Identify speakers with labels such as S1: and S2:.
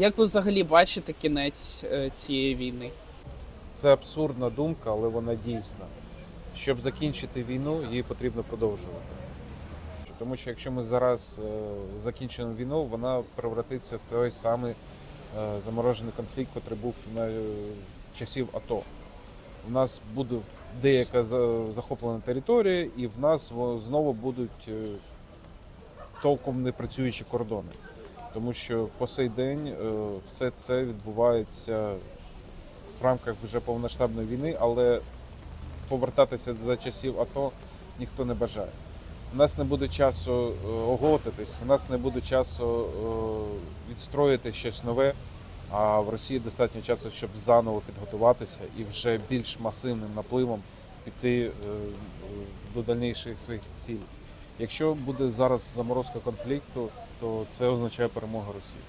S1: Як ви взагалі бачите кінець е, цієї війни?
S2: Це абсурдна думка, але вона дійсна. Щоб закінчити війну, її потрібно продовжувати. Тому що якщо ми зараз е, закінчимо війну, вона превратиться в той самий е, заморожений конфлікт, який був на часів АТО. У нас буде деяка захоплена територія, і в нас знову будуть толком не працюючі кордони. Тому що по сей день е, все це відбувається в рамках вже повномасштабної війни, але повертатися за часів АТО ніхто не бажає. У нас не буде часу е, оголотитись, у нас не буде часу е, відстроїти щось нове. А в Росії достатньо часу, щоб заново підготуватися і вже більш масивним напливом піти до дальніших своїх цілей. Якщо буде зараз заморозка конфлікту, то це означає перемогу Росії.